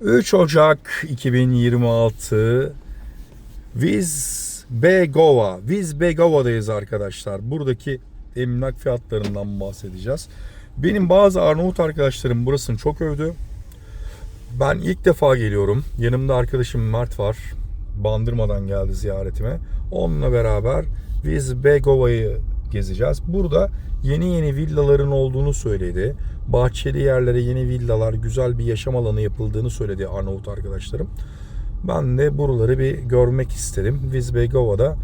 3 Ocak 2026 Viz Begova. Viz Begova'dayız arkadaşlar. Buradaki emlak fiyatlarından bahsedeceğiz. Benim bazı Arnavut arkadaşlarım burasını çok övdü. Ben ilk defa geliyorum. Yanımda arkadaşım Mert var. Bandırmadan geldi ziyaretime. Onunla beraber Viz Begova'yı gezeceğiz. Burada yeni yeni villaların olduğunu söyledi. Bahçeli yerlere yeni villalar, güzel bir yaşam alanı yapıldığını söyledi Arnavut arkadaşlarım. Ben de buraları bir görmek istedim. Vizbegova'da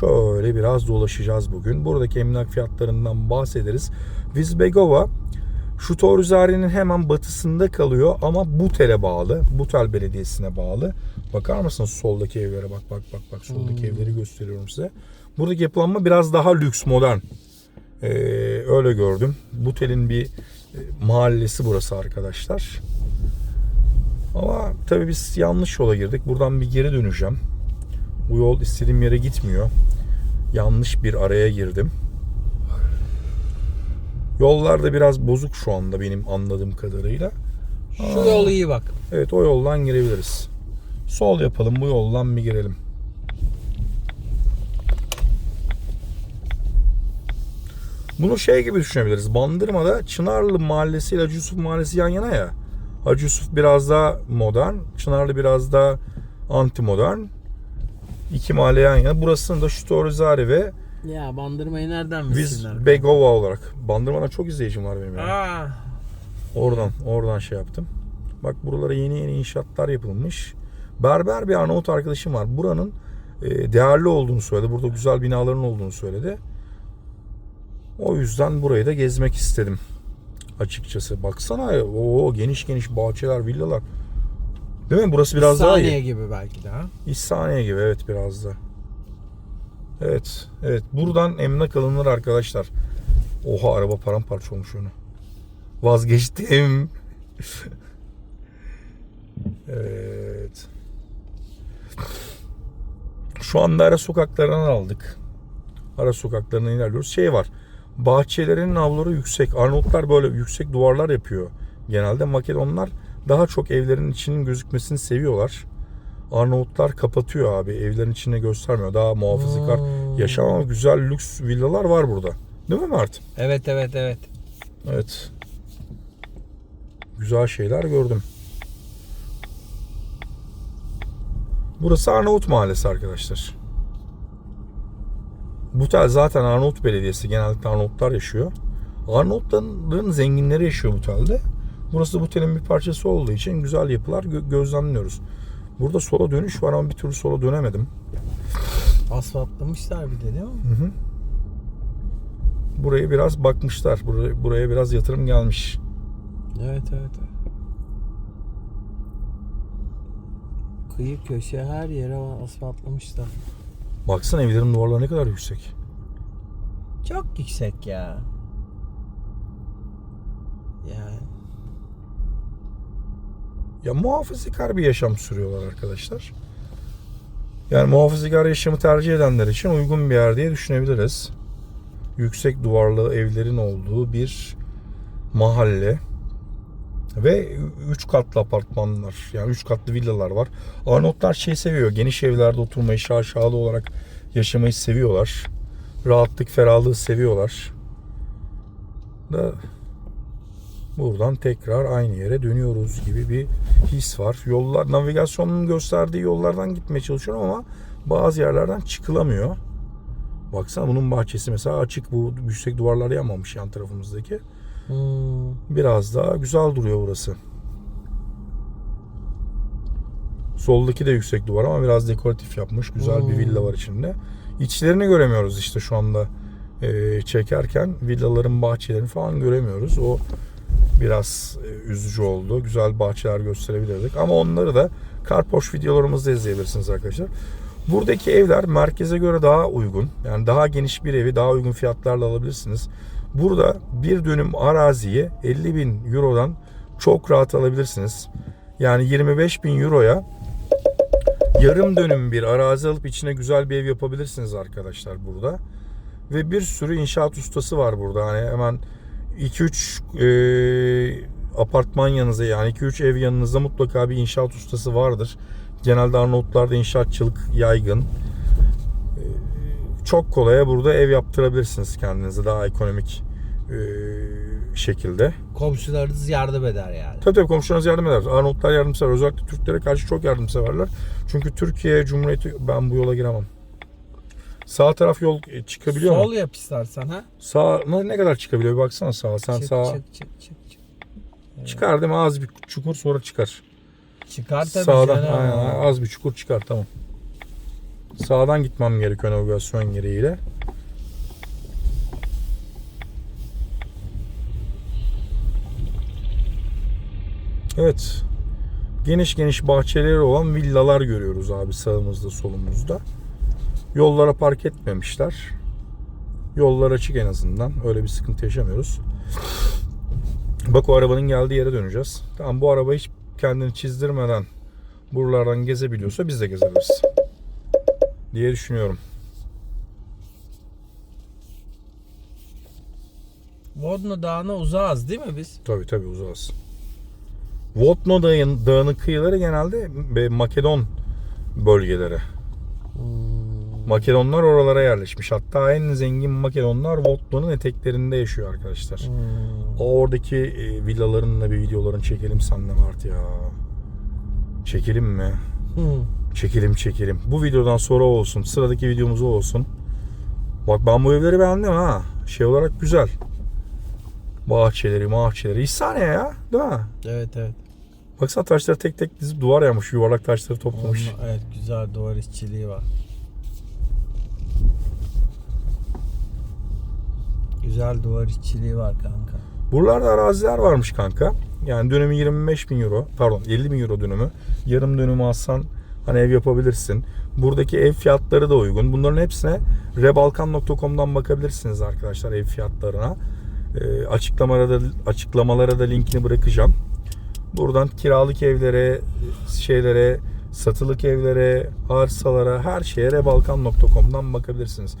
şöyle biraz dolaşacağız bugün. Buradaki emlak fiyatlarından bahsederiz. Vizbegova şu Torzari'nin hemen batısında kalıyor ama Butel'e bağlı. Butel Belediyesi'ne bağlı. Bakar mısınız soldaki evlere bak bak bak bak soldaki evleri gösteriyorum size. Buradaki yapılanma biraz daha lüks modern. Ee, öyle gördüm. Butel'in bir mahallesi burası arkadaşlar. Ama tabii biz yanlış yola girdik. Buradan bir geri döneceğim. Bu yol istediğim yere gitmiyor. Yanlış bir araya girdim. Yollar da biraz bozuk şu anda benim anladığım kadarıyla. Şu yol iyi bak. Evet o yoldan girebiliriz. Sol yapalım bu yoldan bir girelim. Bunu şey gibi düşünebiliriz. Bandırma'da Çınarlı Mahallesi ile Hacı Yusuf Mahallesi yan yana ya. Hacı Yusuf biraz daha modern, Çınarlı biraz daha anti modern. İki mahalle yan yana. Burasının da Şutorizari ve Ya bandırmayı nereden bilsinler? Begova olarak. Bandırma'da çok izleyicim var benim ya. Aa, Oradan oradan şey yaptım. Bak buralara yeni yeni inşaatlar yapılmış. Berber bir Arnavut arkadaşım var. Buranın e, değerli olduğunu söyledi. Burada güzel binaların olduğunu söyledi. O yüzden burayı da gezmek istedim. Açıkçası. Baksana o geniş geniş bahçeler, villalar. Değil mi? Burası biraz daha saniye iyi. gibi belki daha. İhsaniye gibi evet biraz da. Evet. Evet. Buradan emlak alınır arkadaşlar. Oha araba paramparça olmuş onu. Vazgeçtim. evet. Şu anda ara sokaklarından aldık. Ara sokaklarına ilerliyoruz. Şey var. Bahçelerinin avları yüksek. Arnavutlar böyle yüksek duvarlar yapıyor. Genelde Makedonlar daha çok evlerin içinin gözükmesini seviyorlar. Arnavutlar kapatıyor abi. Evlerin içine göstermiyor. Daha muhafazakar Hmm. yaşam ama güzel lüks villalar var burada. Değil mi Mert? Evet evet evet. Evet. Güzel şeyler gördüm. Burası Arnavut Mahallesi arkadaşlar. Butel zaten Arnavut Belediyesi. Genellikle Arnavutlar yaşıyor. Arnavutların zenginleri yaşıyor Butel'de. Burası Butel'in bir parçası olduğu için güzel yapılar gö- gözlemliyoruz. Burada sola dönüş var ama bir türlü sola dönemedim. Asfaltlamışlar bir de değil mi? Hı hı. Buraya biraz bakmışlar. Buraya, buraya biraz yatırım gelmiş. Evet evet. evet. Kıyı köşe her yere asfaltlamışlar. Baksana evlerin duvarları ne kadar yüksek. Çok yüksek ya. Yani Ya muhafazakar bir yaşam sürüyorlar arkadaşlar. Yani muhafazakar yaşamı tercih edenler için uygun bir yer diye düşünebiliriz. Yüksek duvarlı evlerin olduğu bir mahalle ve 3 katlı apartmanlar yani 3 katlı villalar var. Arnavutlar şey seviyor geniş evlerde oturmayı şaşalı olarak yaşamayı seviyorlar. Rahatlık ferahlığı seviyorlar. Da buradan tekrar aynı yere dönüyoruz gibi bir his var. Yollar navigasyonun gösterdiği yollardan gitmeye çalışıyorum ama bazı yerlerden çıkılamıyor. Baksana bunun bahçesi mesela açık bu yüksek duvarlar yanmamış yan tarafımızdaki. Hmm, Biraz daha güzel duruyor burası. Soldaki de yüksek duvar ama biraz dekoratif yapmış. Güzel bir Hmm. villa var içinde. İçlerini göremiyoruz işte şu anda e, çekerken. Villaların bahçelerini falan göremiyoruz. O biraz e, üzücü oldu. Güzel bahçeler gösterebilirdik. Ama onları da Karpoş videolarımızda izleyebilirsiniz arkadaşlar. Buradaki evler merkeze göre daha uygun. Yani daha geniş bir evi daha uygun fiyatlarla alabilirsiniz. Burada bir dönüm araziye 50 bin eurodan çok rahat alabilirsiniz. Yani 25 bin euroya yarım dönüm bir arazi alıp içine güzel bir ev yapabilirsiniz arkadaşlar burada. Ve bir sürü inşaat ustası var burada. Hani hemen 2-3 e, apartman yanınıza yani 2-3 ev yanınızda mutlaka bir inşaat ustası vardır. Genelde Arnavutlarda inşaatçılık yaygın. Ee, Çok kolaya burada ev yaptırabilirsiniz kendinize daha ekonomik e, şekilde. Komşularınız yardım eder yani. Tabii tabii komşularınız yardım eder. Arnavutlar yardımsever. Özellikle Türklere karşı çok yardımseverler. Çünkü Türkiye Cumhuriyeti ben bu yola giremem. Sağ taraf yol e, çıkabiliyor Sol mu? yap istersen ha. Sağ ne ne kadar çıkabiliyor bir baksana sağa. Sen çık, sağa çık çık çık çık. çıkar değil mi? Az bir çukur sonra çıkar. Çıkar tabii Sağdan canım. aynen, az bir çukur çıkar tamam. Sağdan gitmem gerekiyor navigasyon gereğiyle. Evet. Geniş geniş bahçeleri olan villalar görüyoruz abi sağımızda solumuzda. Yollara park etmemişler. Yollar açık en azından. Öyle bir sıkıntı yaşamıyoruz. Bak o arabanın geldiği yere döneceğiz. Tamam bu araba hiç kendini çizdirmeden buralardan gezebiliyorsa biz de gezebiliriz. Diye düşünüyorum. Vodno Dağı'na uzağız değil mi biz? Tabii tabii uzağız. Votno Dağı'nın dağının kıyıları genelde Makedon bölgeleri. Makedonlar oralara yerleşmiş. Hatta en zengin Makedonlar Votno'nun eteklerinde yaşıyor arkadaşlar. Hmm. O oradaki e, villaların da bir videolarını çekelim seninle Mart ya. Çekelim mi? Hmm. Çekelim çekelim. Bu videodan sonra olsun. Sıradaki videomuz olsun. Bak ben bu evleri beğendim ha. Şey olarak güzel. Bahçeleri, mahçeleri. İhsane ya. Değil mi? Evet evet. Baksana taşları tek tek dizip duvar yapmış. Yuvarlak taşları toplamış. Onunla- evet güzel duvar işçiliği var. Güzel duvar işçiliği var kanka. Buralarda araziler varmış kanka. Yani dönümü 25 bin euro. Pardon 50 bin euro dönümü. Yarım dönümü alsan hani ev yapabilirsin. Buradaki ev fiyatları da uygun. Bunların hepsine rebalkan.com'dan bakabilirsiniz arkadaşlar ev fiyatlarına. Ee, açıklamalara da, açıklamalara da linkini bırakacağım. Buradan kiralık evlere, şeylere, satılık evlere, arsalara, her şeye rebalkan.com'dan bakabilirsiniz.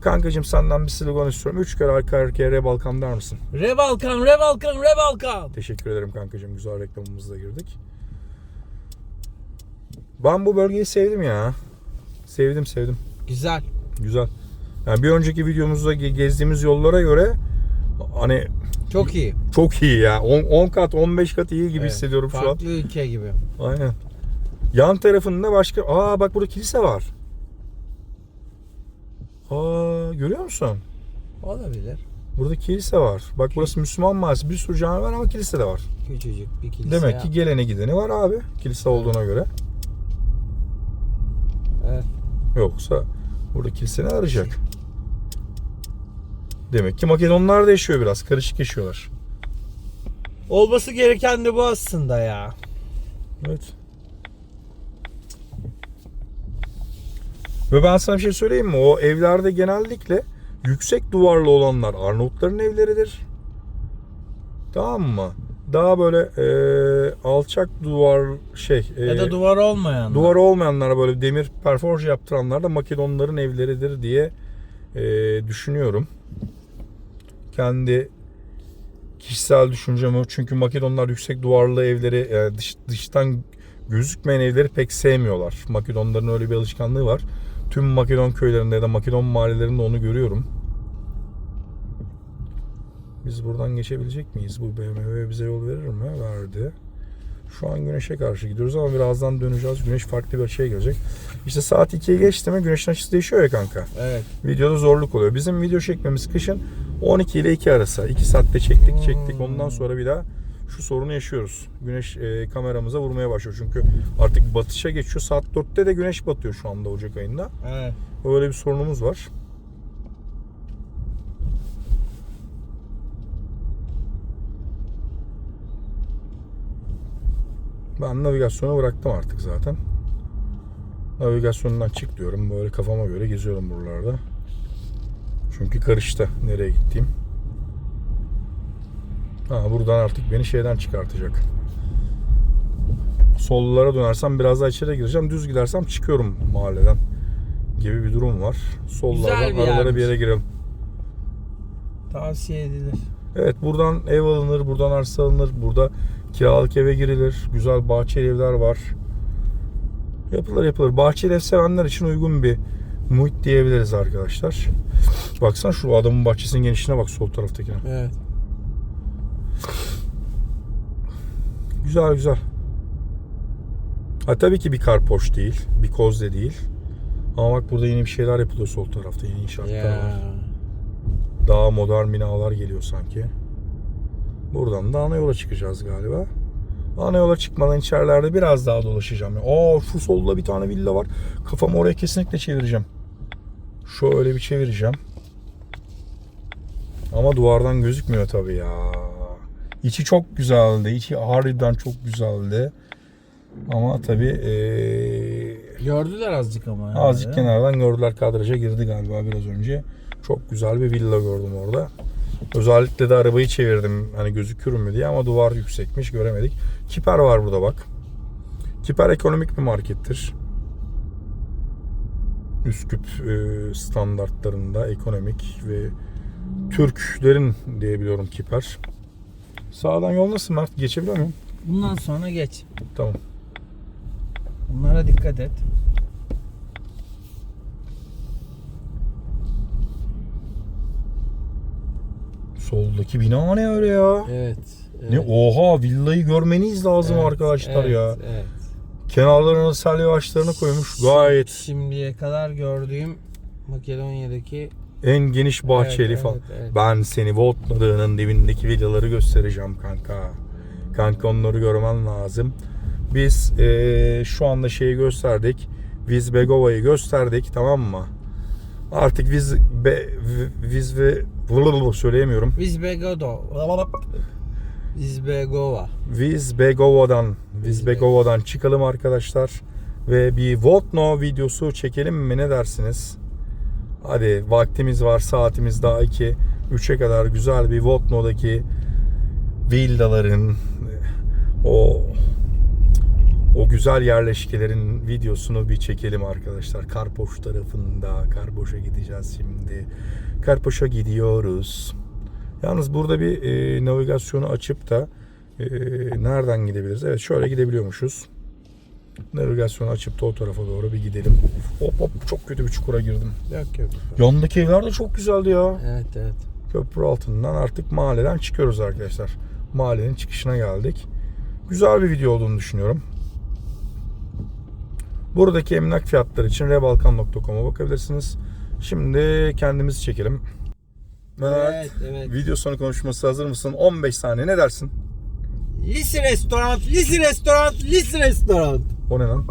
Kankacığım senden bir slogan istiyorum. Üç kere arka arkaya Rebalkan der misin? Rebalkan, Rebalkan, Rebalkan. Teşekkür ederim kankacığım. Güzel reklamımızla girdik. Ben bu bölgeyi sevdim ya. Sevdim sevdim. Güzel. Güzel. Yani bir önceki videomuzda ge- gezdiğimiz yollara göre hani Çok iyi. çok iyi ya. 10, 10 kat 15 kat iyi gibi Evet, hissediyorum şu an. Farklı ülke gibi. Aynen. Yan tarafında başka... Aa bak burada kilise var. Aa görüyor musun? Olabilir. Burada kilise var. Bak burası Müslüman mahallesi. Bir sürü cami var ama kilise de var. Küçücük bir kilise. Demek ki gelene gideni var abi. Kilise olduğuna göre. Evet. Yoksa burada kilise ne arayacak? Demek ki Makedonlar da yaşıyor biraz. Karışık yaşıyorlar. Olması gereken de bu aslında ya. Evet. Ve ben sana bir şey söyleyeyim mi? O evlerde genellikle yüksek duvarlı olanlar Arnavutların evleridir. Tamam mı? Daha böyle e, alçak duvar şey e, Ya da duvar olmayan. duvar olmayanlara böyle demir perforj yaptıranlar da Makedonların evleridir diye e, düşünüyorum. Kendi kişisel düşüncem o. Çünkü Makedonlar yüksek duvarlı evleri e, dış, dıştan gözükmeyen evleri pek sevmiyorlar. Makedonların öyle bir alışkanlığı var. Tüm Makedon köylerinde ya da Makedon mahallelerinde onu görüyorum. Biz buradan geçebilecek miyiz? Bu BMW bize yol verir mi? Verdi. Şu an güneşe karşı gidiyoruz ama birazdan döneceğiz. Güneş farklı bir açıya gelecek. İşte saat 2'ye geçti mi güneşin açısı değişiyor ya kanka. Evet. Videoda zorluk oluyor. Bizim video çekmemiz kışın 12 ile 2 arası. 2 saatte çektik çektik. Ondan sonra bir daha şu sorunu yaşıyoruz. Güneş e, kameramıza vurmaya başlıyor. Çünkü artık batışa geçiyor. Saat 4'te de güneş batıyor şu anda Ocak ayında. Evet. Öyle bir sorunumuz var. Ben navigasyonu bıraktım artık zaten. Navigasyondan çık diyorum. Böyle kafama göre geziyorum buralarda. Çünkü karıştı nereye gittiğim. Ha, buradan artık beni şeyden çıkartacak. Sollara dönersem biraz daha içeri gireceğim. Düz gidersem çıkıyorum mahalleden gibi bir durum var. Sollardan Güzel bir aralara yermiş. bir yere girelim. Tavsiye edilir. Evet buradan ev alınır, buradan arsa alınır, burada kiralık eve girilir. Güzel bahçeli evler var. Yapılır yapılır. Bahçeli ev sevenler için uygun bir muhit diyebiliriz arkadaşlar. Baksana şu adamın bahçesinin genişliğine bak sol taraftakine. Evet. Güzel güzel. Ha tabii ki bir karpoş değil, bir kozde değil. Ama bak burada yeni bir şeyler yapılıyor sol tarafta. Yeni inşaatlar Ya. var. Daha modern binalar geliyor sanki. Buradan da ana yola çıkacağız galiba. Ana yola çıkmadan içerilerde biraz daha dolaşacağım. Aa şu solda bir tane villa var. Kafamı oraya kesinlikle çevireceğim. Şöyle bir çevireceğim. Ama duvardan gözükmüyor tabii ya. İçi çok güzeldi. İçi harbiden çok güzeldi. Ama tabii eee, Gördüler azıcık ama. yani. Azıcık kenardan gördüler kadraja girdi galiba biraz önce. Çok güzel bir villa gördüm orada. Özellikle de arabayı çevirdim hani gözükür mü diye ama duvar yüksekmiş göremedik. Kiper var burada bak. Kiper ekonomik bir markettir. Üsküp e, standartlarında ekonomik ve Türklerin diyebiliyorum Kiper. Sağdan yol nasıl Mert? Geçebiliyor muyum? Bundan sonra geç. Tamam. Bunlara dikkat et. Soldaki bina ne öyle ya? Evet. evet. Ne oha villayı görmeniz lazım Evet, arkadaşlar evet, ya. Evet. Kenarlarına salya ağaçlarını koymuş. Gayet Şimdiye kadar gördüğüm Makedonya'daki en geniş bahçeli Evet, falan. evet, evet. Ben seni Voltna Dağı'nın dibindeki villaları göstereceğim kanka. Kanka onları görmen lazım. Biz eee, şu anda şeyi gösterdik. Vizbegova'yı gösterdik tamam mı? Artık Viz be, Viz ve söyleyemiyorum. Vizbegodo. Vizbegova. Vizbegova'dan Vizbegova'dan çıkalım arkadaşlar ve bir Votno videosu çekelim mi ne dersiniz? Hadi vaktimiz var saatimiz daha 2 3'e kadar güzel bir Votno'daki villaların o o güzel yerleşkelerin videosunu bir çekelim arkadaşlar. Karpoş tarafında. Karpoş'a gideceğiz şimdi. Karpoş'a gidiyoruz. Yalnız burada bir e, navigasyonu açıp da e, nereden gidebiliriz? Evet şöyle gidebiliyormuşuz. Navigasyonu açıp da o tarafa doğru bir gidelim. Hop hop çok kötü bir çukura girdim. Yok yok. Yanındaki evler de çok güzeldi ya. Evet evet. Köprü altından artık mahalleden çıkıyoruz arkadaşlar. Mahallenin çıkışına geldik. Güzel bir video olduğunu düşünüyorum. Buradaki emlak fiyatları için rebalkan.com'a bakabilirsiniz. Şimdi kendimizi çekelim. Mehmet, Evet evet. video sonu konuşması hazır mısın? 15 saniye ne dersin? Lisi restoran, lisi restoran, lisi restoran. O ne lan?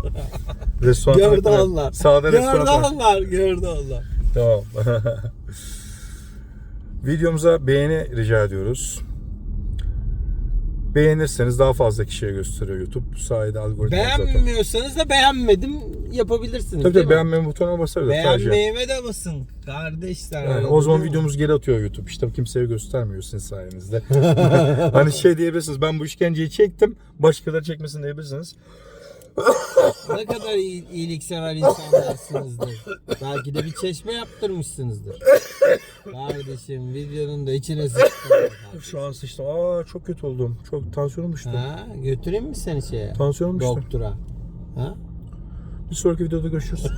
restoran Gördü onlar. Sağda Gördü restoran. tarafı. onlar, gördü onlar. Tamam. Videomuza beğeni rica ediyoruz. Beğenirseniz daha fazla kişiye gösteriyor YouTube. Bu sayede algoritma zaten. Beğenmiyorsanız da beğenmedim yapabilirsiniz. Tabii tabii beğenme butonuna basabilir. tercih. Beğenmeyime de basın kardeşler. Yani o zaman videomuz geri atıyor YouTube. İşte kimseye göstermiyor sizin sayenizde. hani şey diyebilirsiniz. Ben bu işkenceyi çektim. Başkaları çekmesin diyebilirsiniz. Ne kadar iyi- iyiliksever insanlarsınızdır. Belki de bir çeşme yaptırmışsınızdır. Kardeşim videonun da içine sıçtım. Şu an sıçtım. Aa çok kötü oldum. Çok tansiyonum düştü. Ha, götüreyim mi seni şeye? Tansiyonum düştü. Doktora. Ha? Bir sonraki videoda görüşürüz.